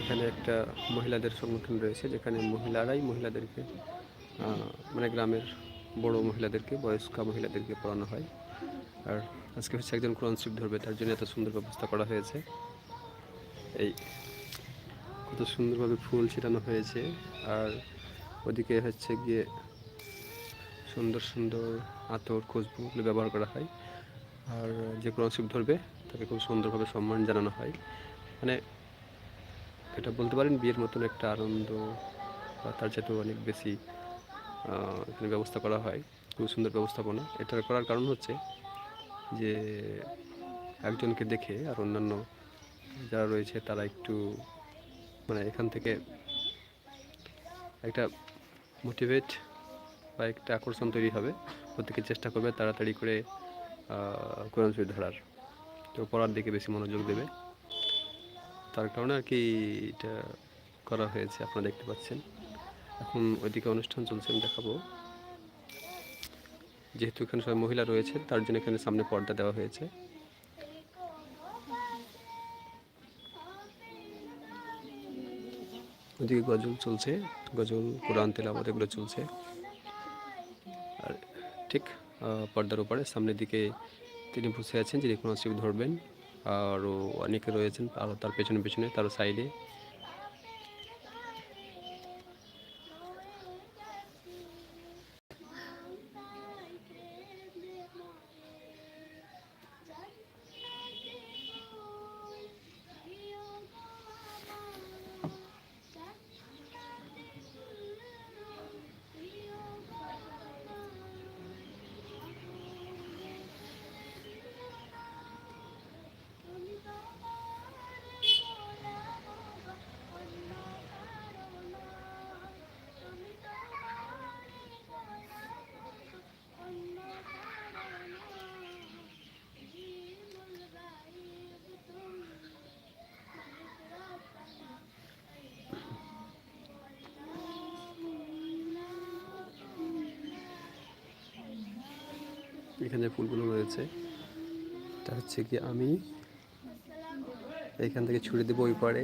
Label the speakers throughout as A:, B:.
A: এখানে একটা মহিলাদের সংগঠন রয়েছে, যেখানে মহিলারাই মহিলাদেরকে মানে গ্রামের বড় মহিলাদেরকে, বয়স্কা মহিলাদেরকে পড়ানো হয়। আর আজকে হচ্ছে একজন কোরআন শরীফ ধরবে, তার জন্য এত সুন্দর ব্যবস্থা করা হয়েছে। এই কত সুন্দরভাবে ফুল ছিটানো হয়েছে। আর ওদিকে হচ্ছে গিয়ে সুন্দর সুন্দর আতর খুশবুগুলো ব্যবহার করা হয়। আর যে কোরআন শরীফ ধরবে, তাকে খুব সুন্দরভাবে সম্মান জানানো হয়। মানে এটা বলতে পারেন বিয়ের মতন একটা আনন্দ বা তার চাইতেও অনেক বেশি এখানে ব্যবস্থা করা হয় খুব সুন্দর ব্যবস্থাপনা। এটা করার কারণ হচ্ছে যে একজনকে দেখে আর অন্যান্য যারা রয়েছে তারা একটু মানে এখান থেকে একটা মোটিভেট বা একটা আকর্ষণ তৈরি হবে। প্রত্যেকে চেষ্টা করবে তাড়াতাড়ি করে কোরআন শরীফ ধরার। তো পড়ার দিকে বেশি মনোযোগ দেবে। তার কারণে আর কি এটা করা হয়েছে, আপনারা দেখতে পাচ্ছেন। এখন ওইদিকে অনুষ্ঠান চলছে, আমি দেখাবো। যেহেতু এখানে সবাই মহিলা রয়েছে, তার জন্য এখানে সামনে পর্দা দেওয়া হয়েছে। ওদিকে গজল চলছে, গজল, কোরআন, তেলাওয়াত, এগুলো চলছে। আর ঠিক পর্দার উপরে সামনের দিকে তিনি বসে আছেন, যিনি কোনো শরীফ ধরবেন। আরও অনেকে রয়েছেন আরও তার পেছনে পেছনে তার সাইডে এখানে ফুলগুলো রয়েছে। তা হচ্ছে কি আমি। এখান থেকে ছুড়ে দেবো ওই পারে।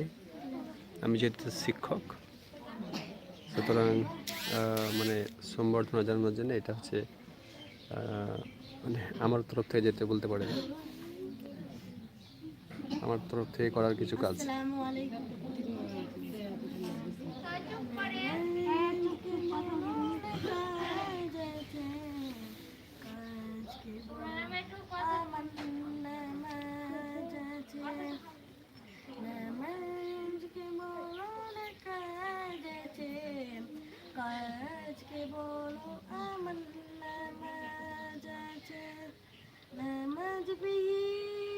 A: আমি যেহেতু শিক্ষক, সুতরাং মানে সম্বর্ধনা জানানোর জন্য এটা হচ্ছে মানে আমার তরফ থেকে যেতে বলতে পারে। আমার তরফ থেকে করার কিছু কাজ।
B: আসসালামু আলাইকুম নামাজ বিহি পড়ো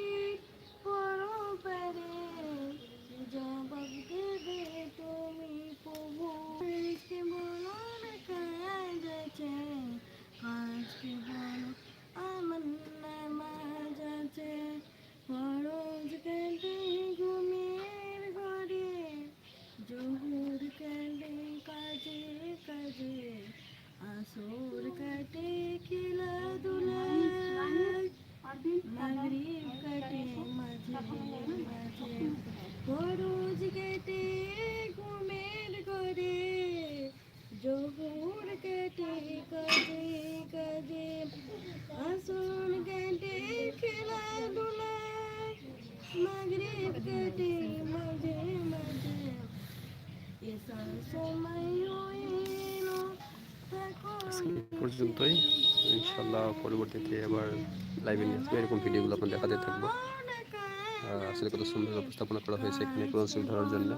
B: কেটে ঘুমের ঘরে, জহুর কেটে কাজে কাজে আসন কেটে খেলাধুলায় মাগরিব কেটে মাঝে মাঝে। সময়
A: পর্যন্তই। ইনশাল্লাহ পরবর্তীতে আবার লাইভে নিয়ে আসবে। এরকম ভিডিওগুলো আপনার দেখাতে থাকব। আসলে কত সুন্দর উপস্থাপনা করা হয়েছে এখানে কোরআন শরীফ ধরার জন্য।